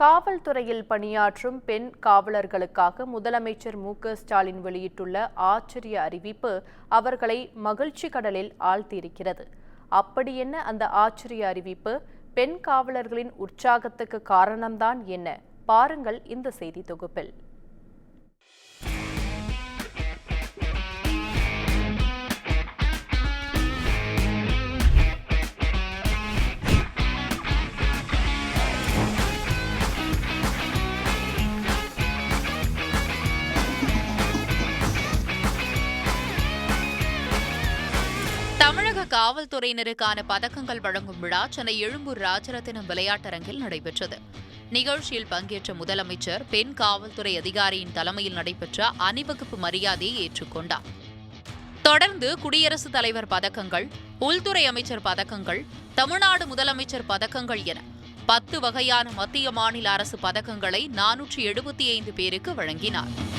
காவல்துறையில் பணியாற்றும் பெண் காவலர்களுக்காக முதலமைச்சர் மு. ஸ்டாலின் வெளியிட்டுள்ள ஆச்சரிய அறிவிப்பு அவர்களை மகிழ்ச்சி கடலில் ஆழ்த்தியிருக்கிறது. அப்படி என்ன அந்த ஆச்சரிய அறிவிப்பு? பெண் காவலர்களின் உற்சாகத்துக்கு காரணம்தான் என்ன? பாருங்கள் இந்த செய்தி தொகுப்பில். காவல்துறையினருக்கான பதக்கங்கள் வழங்கும் விழா சென்னை எழும்பூர் ராஜரத்தினம் விளையாட்டரங்கில் நடைபெற்றது. நிகழ்ச்சியில் பங்கேற்ற முதலமைச்சர் பெண் காவல்துறை அதிகாரியின் தலைமையில் நடைபெற்ற அணிவகுப்பு மரியாதையை ஏற்றுக்கொண்டார். தொடர்ந்து குடியரசுத் தலைவர் பதக்கங்கள் உள்துறை அமைச்சர் பதக்கங்கள் தமிழ்நாடு முதலமைச்சர் பதக்கங்கள் என பத்து வகையான மத்திய மாநில அரசு பதக்கங்களை நானூற்றி எழுபத்தி ஐந்து பேருக்கு வழங்கினார்.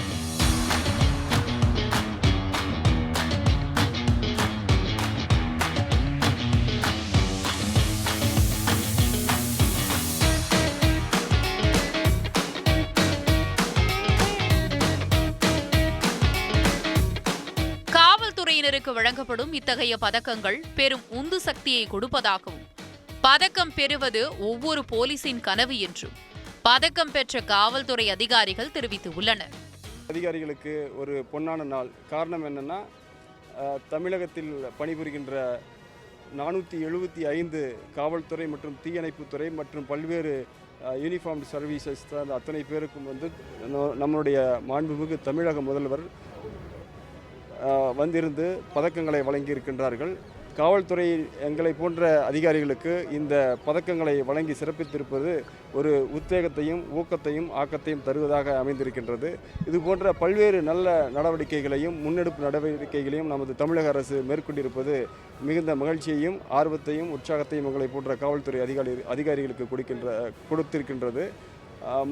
காவல்துறையினருக்கு வழங்கப்படும் இத்தகைய பதக்கங்கள் பெரும் உந்து சக்தியை கொடுப்பதாகவும் பதக்கம் பெறுவது ஒவ்வொரு போலீசின் கனவு என்றும் பதக்கம் பெற்ற காவல்துறை அதிகாரிகள் தெரிவித்துள்ளனர். அதிகாரிகளுக்கு ஒரு பொன்னான நாள். காரணம் என்னென்னா தமிழகத்தில் பணிபுரிகின்ற நானூற்றி எழுபத்தி ஐந்து காவல்துறை மற்றும் தீயணைப்புத்துறை மற்றும் பல்வேறு யூனிஃபார்ம் சர்வீசஸ் அத்தனை பேருக்கும் வந்து நம்மளுடைய மாண்புமிகு தமிழக முதல்வர் வந்திருந்து பதக்கங்களை வழங்கியிருக்கின்றார்கள். காவல்துறை எங்களை போன்ற அதிகாரிகளுக்கு இந்த பதக்கங்களை வழங்கி சிறப்பித்திருப்பது ஒரு உத்வேகத்தையும் ஊக்கத்தையும் ஆக்கத்தையும் தருவதாக அமைந்திருக்கின்றது. இது போன்ற பல்வேறு நல்ல நடவடிக்கைகளையும் முன்னெடுப்பு நடவடிக்கைகளையும் நமது தமிழக அரசு மேற்கொண்டிருப்பது மிகுந்த மகிழ்ச்சியையும் ஆர்வத்தையும் உற்சாகத்தையும் எங்களை போன்ற காவல்துறை அதிகாரி அதிகாரிகளுக்கு கொடுக்கின்ற கொடுத்திருக்கின்றது.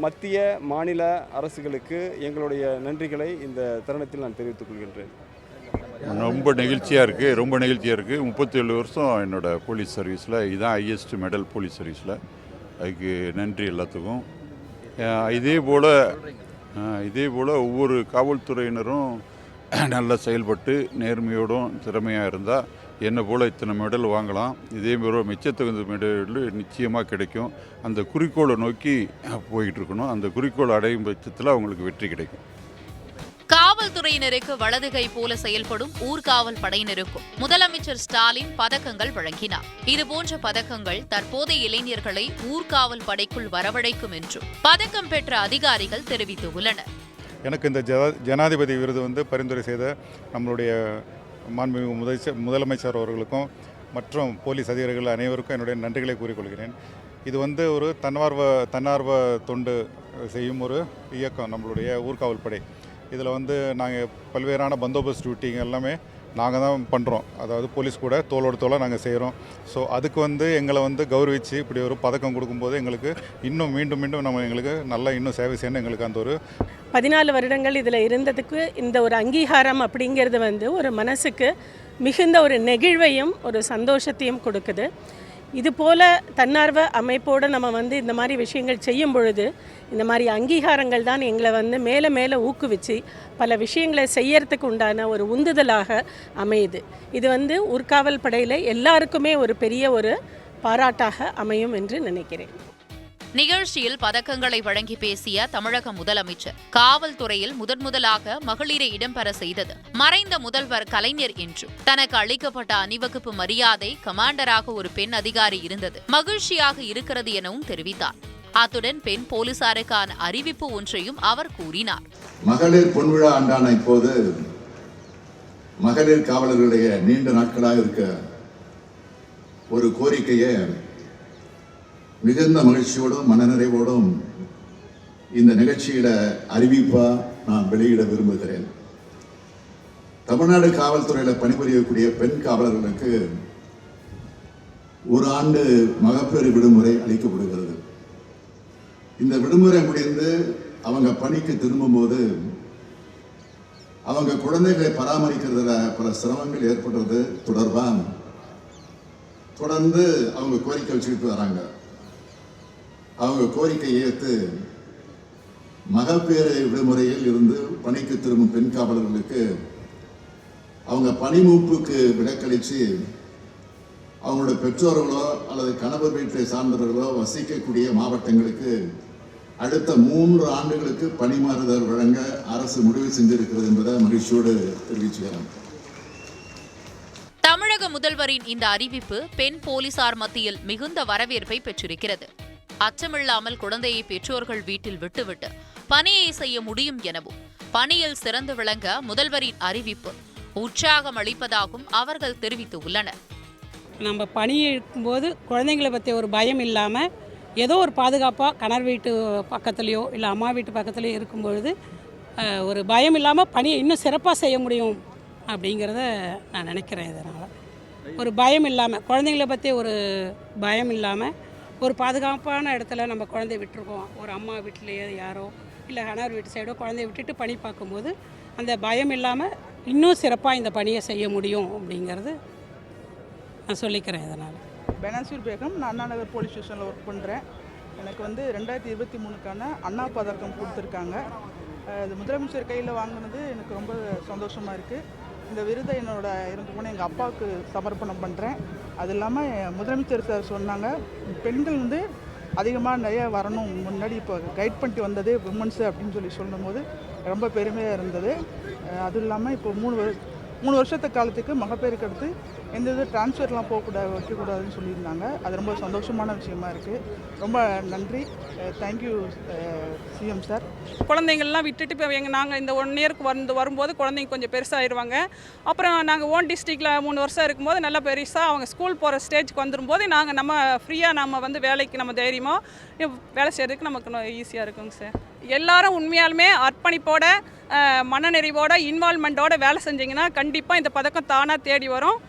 மத்திய மாநில அரசுகளுக்கு எங்களுடைய நன்றிகளை இந்த தருணத்தில் நான் தெரிவித்துக் கொள்கின்றேன். ரொம்ப நெகிழ்ச்சியாக இருக்குது ரொம்ப நெகிழ்ச்சியாக இருக்குது முப்பத்தேழு வருஷம் என்னோட போலீஸ் சர்வீஸில் இதுதான் ஹையஸ்ட் மெடல் போலீஸ் சர்வீஸில். அதுக்கு நன்றி எல்லாத்துக்கும். இதே போல் இதே போல் ஒவ்வொரு காவல்துறையினரும் நல்லா செயல்பட்டு நேர்மையோடும் திறமையாக இருந்தால் என்னை போல் இத்தனை மெடல் வாங்கலாம். இதே மாதிரி மிச்சத்தகுந்த மெடல் நிச்சயமாக கிடைக்கும். அந்த குறிக்கோளை நோக்கி போய்கிட்டு இருக்கணும். அந்த குறிக்கோள் அடையும் பட்சத்தில் அவங்களுக்கு வெற்றி கிடைக்கும். காவல்துறையினருக்கு வலதுகை போல செயல்படும் ஊர்காவல் படையினருக்கும் முதலமைச்சர் ஸ்டாலின் பதக்கங்கள் வழங்கினார். இதுபோன்ற பதக்கங்கள் தற்போதைய இளைஞர்களை ஊர்காவல் படைக்குள் வரவழைக்கும் என்றும் பதக்கம் பெற்ற அதிகாரிகள் தெரிவித்துள்ளனர். எனக்கு இந்த ஜனாதிபதி விருது வந்து பரிந்துரை செய்த நம்மளுடைய மாண்புமிகு முதல் முதலமைச்சர் அவர்களுக்கும் மற்றும் போலீஸ் அதிகாரிகள் அனைவருக்கும் என்னுடைய நன்றிகளை கூறிக்கொள்கிறேன். இது வந்து ஒரு தன்னார்வ தன்னார்வ தொண்டு செய்யும் ஒரு இயக்கம் நம்மளுடைய ஊர்காவல் படை. இதில் வந்து நாங்கள் பல்வேறான பந்தோபஸ்த் டியூட்டிங்க எல்லாமே நாங்கள் தான் பண்ணுறோம். அதாவது போலீஸ் கூட தோளோடு தோலை நாங்கள் செய்கிறோம். ஸோ அதுக்கு வந்து எங்களை வந்து கௌரவிச்சு இப்படி ஒரு பதக்கம் கொடுக்கும்போது எங்களுக்கு இன்னும் மீண்டும் மீண்டும் நம்ம எங்களுக்கு நல்லா இன்னும் சேவை செய்யணும் எங்களுக்கு அந்த ஒரு பதினாலு வருடங்கள் இதில் இருந்ததுக்கு இந்த ஒரு அங்கீகாரம் அப்படிங்கிறது வந்து ஒரு மனசுக்கு மிகுந்த ஒரு நெகிழ்வையும் ஒரு சந்தோஷத்தையும் கொடுக்குது. இது போல் தன்னார்வ அமைப்போடு நம்ம வந்து இந்த மாதிரி விஷயங்கள் செய்யும் பொழுது இந்த மாதிரி அங்கீகாரங்கள் தான் எங்களை வந்து மேலே மேலே ஊக்குவிச்சு பல விஷயங்களை செய்யறதுக்கு உண்டான ஒரு உந்துதலாக அமையுது. இது வந்து ஊர்காவல் படையில் எல்லாருக்குமே ஒரு பெரிய ஒரு பாராட்டாக அமையும் என்று நினைக்கிறேன். நிகழ்ச்சியில் பதக்கங்களை வழங்கி பேசிய தமிழக முதலமைச்சர். காவல்துறையில் முதன்முதலாக மகளிரை இடம்பெற செய்தது. மறைந்த முதல்வர் கலைஞர் என்றும் தனக்கு அளிக்கப்பட்ட அணிவகுப்பு மரியாதை கமாண்டராக ஒரு பெண் அதிகாரி இருந்தது. மகிழ்ச்சியாக இருக்கிறது எனவும் தெரிவித்தார். அத்துடன் பெண் போலீசாருக்கான அறிவிப்பு ஒன்றையும் அவர் கூறினார். மகளிர் பொன்விழா ஆண்டான இப்போது மகளிர் காவலர்களுடைய நீண்ட நாட்களாக இருக்க ஒரு கோரிக்கையை மிகுந்த மகிழ்ச்சியோடும் மனநிறைவோடும் இந்த நிகழ்ச்சியில அறிவிப்பா நான் வெளியிட விரும்புகிறேன். தமிழ்நாடு காவல்துறையில் பணிபுரியக்கூடிய பெண் காவலர்களுக்கு ஒரு ஆண்டு மகப்பேறு விடுமுறை அளிக்கப்படுகிறது. இந்த விடுமுறை முடிந்து அவங்க பணிக்கு திரும்பும்போது அவங்க குழந்தைகளை பராமரிக்கிறதுல பல சிரமங்கள் ஏற்படுறது தொடர்பாக தொடர்ந்து அவங்க கோரிக்கை வச்சுக்கிட்டு வராங்க. அவங்க கோரிக்கையை ஏற்று மகப்பேறு விடுமுறையில் இருந்து பணிக்கு திரும்பும் பெண் காவலர்களுக்கு அவங்க பணிமூப்புக்கு விலக்களித்து அவங்களோட பெற்றோர்களோ அல்லது கணவர் வீட்டை சார்ந்தவர்களோ வசிக்கக்கூடிய மாவட்டங்களுக்கு அடுத்த மூன்று ஆண்டுகளுக்கு பணிமாறுதல் வழங்க அரசு முடிவு செஞ்சிருக்கிறது என்பதை மகிழ்ச்சியோடு தெரிவிச்சுக்கிறேன். தமிழக முதல்வரின் இந்த அறிவிப்பு பெண் போலீசார் மத்தியில் மிகுந்த வரவேற்பை பெற்றிருக்கிறது. அச்சமில்லாமல் குழந்தையை பெற்றோர்கள் வீட்டில் விட்டுவிட்டு பணியை செய்ய முடியும் எனவும் பணியில் சிறந்து விளங்க முதல்வரின் அறிவிப்பு உற்சாகம் அளிப்பதாகவும் அவர்கள் தெரிவித்துள்ளனர். நம்ம பணி இருக்கும்போது குழந்தைங்களை பற்றி ஒரு பயம் இல்லாமல் ஏதோ ஒரு பாதுகாப்பாக கணர் வீட்டு பக்கத்துலேயோ இல்லை அம்மா வீட்டு பக்கத்துலேயோ இருக்கும்பொழுது ஒரு பயம் இல்லாமல் பணியை இன்னும் சிறப்பாக செய்ய முடியும் அப்படிங்கிறத நான் நினைக்கிறேன் இதனால். ஒரு பயம் இல்லாமல் குழந்தைங்கள பற்றி ஒரு பயம் இல்லாமல் ஒரு பாதுகாப்பான இடத்துல நம்ம குழந்தைய விட்டுருக்கோம். ஒரு அம்மா வீட்டிலையோ யாரோ இல்லை கணவர் வீட்டு சைடோ குழந்தைய விட்டுட்டு பணி பார்க்கும்போது அந்த பயம் இல்லாமல் இன்னும் சிறப்பாக இந்த பணியை செய்ய முடியும் அப்படிங்கிறது நான் சொல்லிக்கிறேன் இதனால். பெனாசீர் பேகம் நான் அண்ணா நகர் போலீஸ் ஸ்டேஷனில் ஒர்க் பண்ணுறேன் எனக்கு வந்து ரெண்டாயிரத்தி இருபத்தி மூணுக்கான அண்ணா பதக்கம் கொடுத்துருக்காங்க. இது முதலமைச்சர் கையில் வாங்கினது எனக்கு ரொம்ப சந்தோஷமாக இருக்குது இந்த விருதை என்னோட இருந்து போன எங்கள் அப்பாவுக்கு சமர்ப்பணம் பண்ணுறேன் அது இல்லாமல் முதலமைச்சர் சார் சொன்னாங்க பெண்கள் வந்து அதிகமாக நிறைய வரணும் முன்னாடி இப்போ கைட் பண்ணிட்டு வந்தது விமன்ஸு அப்படின்னு சொல்லி சொல்லும்போது ரொம்ப பெருமையாக இருந்தது. அதுவும் இல்லாமல் இப்போ மூணு வரு- மூணு வருஷத்து காலத்துக்கு மகப்பேருக்கு அடுத்து எந்த இது டிரான்ஸ்ஃபர்லாம் போகக்கூடாது வைக்கக்கூடாதுன்னு சொல்லியிருந்தாங்க. அது ரொம்ப சந்தோஷமான விஷயமா இருக்குது ரொம்ப நன்றி. தேங்க்யூ சிஎம் சார் குழந்தைங்கள்லாம் விட்டுட்டு இப்போ எங்கள் நாங்கள் இந்த ஒன் இயருக்கு வந்து வரும்போது குழந்தைங்க கொஞ்சம் பெருசாகிடுவாங்க அப்புறம் நாங்கள் ஓன் டிஸ்ட்ரிக்டில் மூணு வருஷம் இருக்கும்போது நல்லா பெருசாக அவங்க ஸ்கூல் போகிற ஸ்டேஜ்க்கு வந்துடும்போது நாங்கள் நம்ம ஃப்ரீயாக நம்ம வந்து வேலைக்கு நம்ம தைரியமாக வேலை செய்கிறதுக்கு நமக்கு ஈஸியாக இருக்குங்க சார் எல்லாரும் உண்மையாலுமே அர்ப்பணிப்போட மனநிறைவோட இன்வால்மெண்ட்டோட வேலை செஞ்சீங்கன்னா கண்டிப்பாக இந்த பதக்கம் தானாக தேடி வரும்.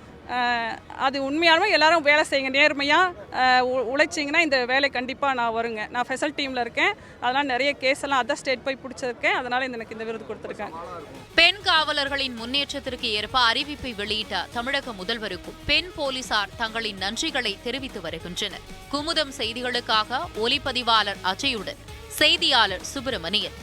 அது உண்மையாலுமே எல்லாரும் வேலை செய்யுங்க நேர்மையாக உழைச்சிங்கன்னா இந்த வேலை கண்டிப்பாக நான் வருங்க. நான் ஃபெசல் டீமில் இருக்கேன். அதனால் நிறைய கேஸ் எல்லாம் அதர் ஸ்டேட் போய் பிடிச்சிருக்கேன். அதனால் இந்த எனக்கு இந்த விருது கொடுத்துருக்காங்க. பெண் காவலர்களின் முன்னேற்றத்திற்கு ஏற்ப அறிவிப்பை வெளியிட்ட தமிழக முதல்வருக்கும் பெண் போலீசார் தங்களின் நன்றிகளை தெரிவித்து வருகின்றனர். குமுதம் செய்திகளுக்காக ஒலிப்பதிவாளர் அஜயுடன் செய்தியாளர் சுப்பிரமணியன்.